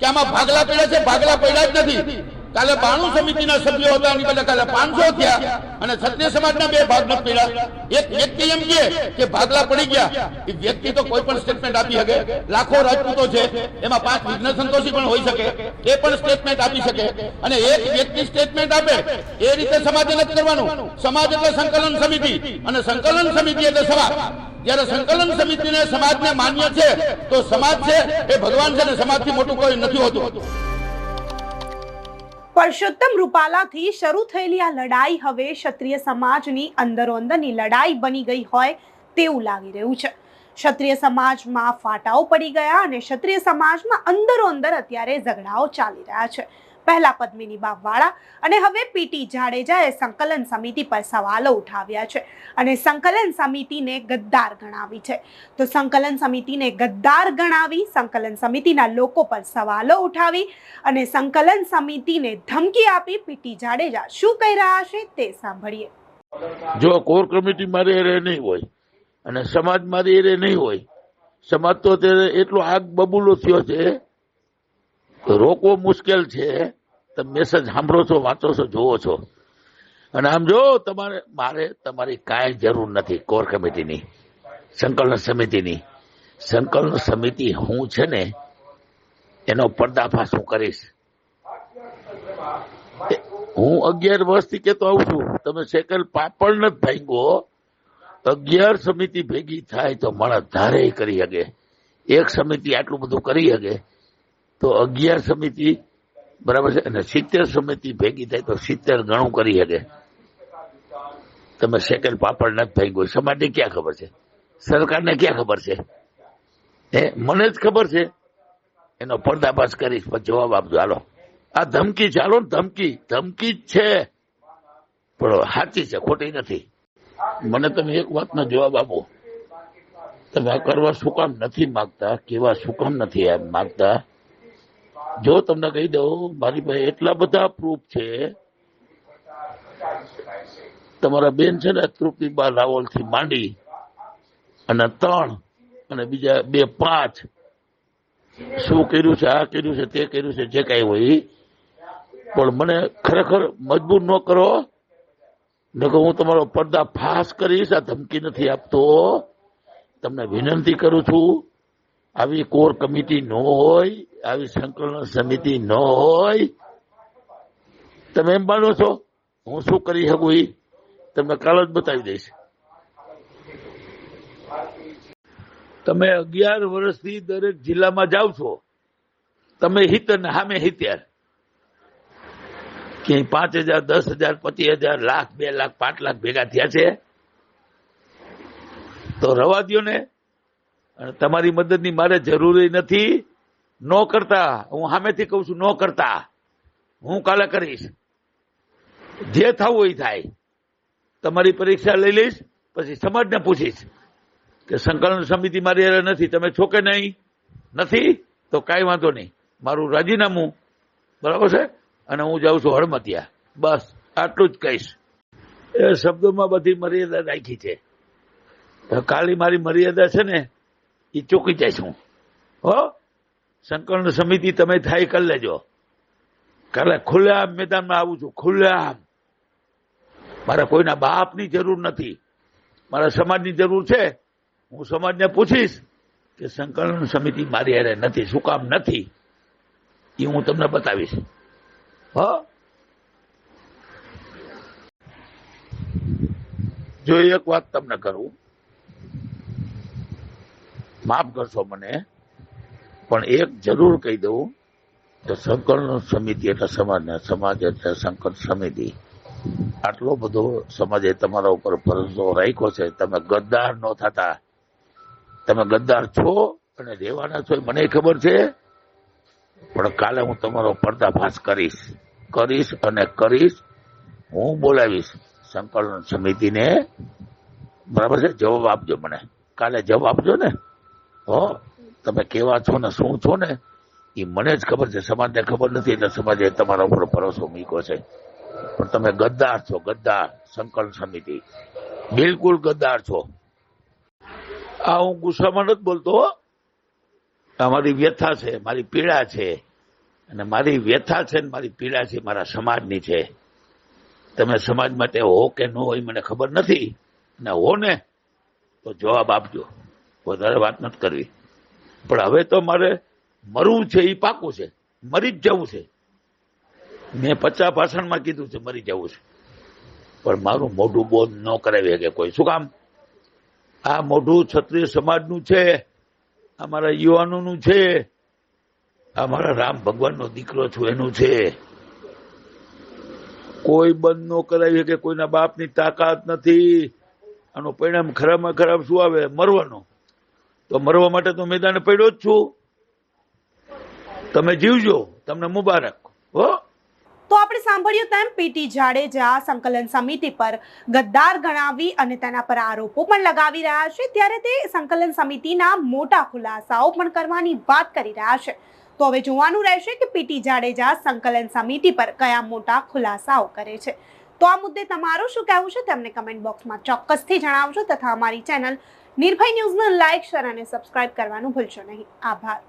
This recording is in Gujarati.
કે આમાં ભાગલા પડ્યા છે ભાગલા પડ્યા જ નથી. કાલે બાણું સમિતિના સભ્યો હતા, એની બદલે કાલે પાંચસો થયા. અને ક્ષત્રિય સમાજના બે ભાગ નથી પીડા. એક વ્યક્તિ એમ કે કે ભાગલા પડી ગયા. એ વ્યક્તિ તો કોઈ પણ સ્ટેટમેન્ટ આપી શકે. લાખો રાજપૂતો છે. એમાં પાંચ વિઘ્ન સંતોષી પણ હોઈ શકે. એ પણ સ્ટેટમેન્ટ આપી શકે. અને એક વ્યક્તિ સ્ટેટમેન્ટ આપે, એ રીતે સમાજે નથી કરવાનું. સમાજ એટલે સંકલન સમિતિ. અને સંકલન સમિતિ એટલે સમાજ. જયારે સંકલન સમિતિને સમાજને માન્ય છે, તો સમાજ છે એ ભગવાન છે ને સમાજથી મોટું કોઈ નથી હોતું. પરસોત્તમ રૂપાલાથી શરૂ થયેલી આ લડાઈ હવે ક્ષત્રિય સમાજની અંદરો અંદરની લડાઈ બની ગઈ હોય તેવું લાગી રહ્યું છે. ક્ષત્રિય સમાજમાં ફાટાઓ પડી ગયા અને ક્ષત્રિય સમાજમાં અંદરો અંદર અત્યારે ઝઘડાઓ ચાલી રહ્યા છે. પહેલા પદ્મિની બાપવાળા અને હવે પીટી જાડેજાએ સંકલન સમિતિ પર સવાલો ઉઠાવ્યા છે અને સંકલન સમિતિને ગદ્દાર ગણાવી છે. તો સંકલન સમિતિને ગદ્દાર ગણાવી, સંકલન સમિતિના લોકો પર સવાલો ઉઠાવી અને સંકલન સમિતિને ધમકી આપી પીટી જાડેજા શું કહી રહ્યા છે તે સાંભળીએ. જો કોર કમિટી મારી એરે નહીં હોય અને સમાજ મારી એરે નહીં હોય, સમાજ તો અત્યારે એટલો આગ બબૂલો થયો છે રોકવો મુશ્કેલ છે. તમે મેસેજ સાંભળો છો, વાંચો છો જોવો છો. અને આમ જો, તમારે, મારે તમારી કાંઈ જરૂર નથી, કોર કમિટીની, સંકલન સમિતિની. સંકલન સમિતિ હું છે ને, એનો પર્દાફાશ હું કરીશ. હું અગિયાર વર્ષથી કેતો આવું છું. તમે સેકલ પાપડ નથી ભાંગો અગિયાર સમિતિ ભેગી થાય તો માણસ ધારે કરી શકે. એક સમિતિ આટલું બધું કરી શકે. તો અગિયાર સમિતિ, બરાબર છે? અને સિત્તેર સમિતિ ભેગી થાય તો સિત્તેર ગણું કરી શકે. તમે સેકન્ડ પાપડ નથી ફેંકો સમાજને ક્યાં ખબર છે? સરકારને ક્યાં ખબર છે? એ મને જ ખબર છે. એનો પર્દાફાશ કરીશ, પણ જવાબ આપજો. હાલો. આ ધમકી, ચાલો ને ધમકી. ધમકી જ છે. પણ સાચી છે, ખોટી નથી. મને તમે એક વાતનો જવાબ આપો. તમે આ કરવા શું કામ નથી માગતા? કેવા શું કામ નથી માગતા માંગતા? જો તમને કહી દઉં, મારી પાસે એટલા બધા પ્રૂફ છે. તમારા બેન છે ને તૃપ્તિબા રાવલથી માંડી અને ત્રણ અને બીજા બે પાંચ. શું કર્યું છે, આ કર્યું છે, તે કર્યું છે, જે કઈ હોય. પણ મને ખરેખર મજબૂર ન કરો. નકર હું તમારો પડદા ફાસ કરીશ, આ ધમકી નથી આપતો. તમને વિનંતી કરું છું આવી કોર કમિટી ન હોય, આવી સંકલન સમિતિ ન હોય, તમે એમ માનો છો? હું શું કરી શકું એ તમને કાલ જ બતાવી દઈશ. તમે અગિયાર વર્ષથી દરેક જિલ્લામાં જાઓ છો. તમે હિત અને હામે હિત્યાર. કે પાંચ હજાર, દસ હજાર, પચીસ હજાર, લાખ, બે લાખ, પાંચ લાખ ભેગા થયા છે. તો રવા દો ને તમારી મદદની મારે જરૂરી નથી. ન કરતા. હું સામેથી કઉ છું, ન કરતા. હું કાલે કરીશ. જે થવું એ થાય. તમારી પરીક્ષા લઈ લઈશ, પછી સમાજને પૂછીશ કે સંકલન સમિતિ મારી હારે નથી. તમે છો કે નહીં? નથી? તો કાંઈ વાંધો નહીં. મારું રાજીનામું. બરાબર છે? અને હું જાઉં છું હળમતિયા. બસ, આટલું જ કહીશ. એ શબ્દોમાં બધી મર્યાદા રાખી છે. કાલી મારી મર્યાદા છે ને એ ચૂકી છું હો. સંકલન સમિતિ તમે થાય કરી લેજો. કાલે ખુલ્લેઆમ મેદાનમાં આવું છું, ખુલ્લેઆમ. મારા કોઈના બાપની જરૂર નથી. મારા સમાજની જરૂર છે. હું સમાજને પૂછીશ કે સંકલન સમિતિ મારી હારે નથી, શું કામ નથી? એ હું તમને બતાવીશ. હ? જો એક વાત તમને કરું માફ કરશો મને, પણ એક જરૂર કહી દઉં કે સંકલન સમિતિ એટલે સમાજ સમાજ એટલે સંકલન સમિતિ. આટલો બધો સમાજે તમારા ઉપર ભરોસો રાખ્યો છે. તમે ગદ્દાર ન થતા. તમે ગદ્દાર છો અને રહેવાના છો મને ખબર છે. પણ કાલે હું તમારો પર્દાફાશ કરીશ. કરીશ અને કરીશ. હું બોલાવીશ સંકલન સમિતિને. બરાબર છે? જવાબ આપજો મને. કાલે જવાબ આપજો ને? હો, તમે કેવા છો ને શું છો ને? એ મને જ ખબર છે. સમાજને ખબર નથી એટલે સમાજે તમારા ઉપર ભરોસો મૂક્યો છે. પણ તમે ગદ્દાર છો, ગદ્દાર. સંકલન સમિતિ. બિલકુલ ગદ્દાર છો. આ હું ગુસ્સામાં નથી બોલતો. આ મારી વ્યથા છે, મારી પીડા છે. અને મારી વ્યથા છે ને મારી પીડા છે, મારા સમાજની છે. તમે સમાજ માટે હો કે ન હોય મને ખબર નથી. અને હો ને, તો જવાબ આપજો. વધારે વાત નથી કરવી. પણ હવે તો મારે મરવું છે એ પાકું છે. મરી જ જવું છે. મેં પચાસ ભાષણમાં કીધું છે મરી જવું છે. પણ મારું મોઢું બોધ ન કરાવી શકે કોઈ. શું કામ? આ મોઢું ક્ષત્રિય સમાજનું છે, આ મારા યુવાનોનું છે, આ મારા રામ ભગવાનનો દીકરો છું, એનું છે. કોઈ બંધ ન કરાવી શકે, કોઈના બાપની તાકાત નથી. આનું પરિણામ ખરાબમાં ખરાબ શું આવે? મરવાનો. તો મરવા માટે તો મેદાને પડ્યો જ છું. તમે જીવજો. તમને મુબારક. હો? તો આપણે સાંભળ્યું તેમ પીટી જાડેજા સંકલન સમિતિ પર ગદ્દાર ગણાવી અને તેના પર આરોપો પણ લગાવી રહ્યા છે. ત્યારે તે સંકલન સમિતિના મોટા ખુલાસાઓ પણ કરવાની વાત કરી રહ્યા છે. તો હવે જોવાનું રહેશે કે પીટી જાડેજા સંકલન સમિતિ પર કયા મોટા ખુલાસાઓ કરે છે. તો આ મુદ્દે તમારું શું કહેવું છે તેમને કમેન્ટ બોક્સમાં ચોક્કસથી જણાવજો તથા અમારી ચેનલ નિર્ભય ન્યૂઝને લાઇક શેર અને સબસ્ક્રાઇબ કરવાનું ભૂલશો નહીં. આભાર.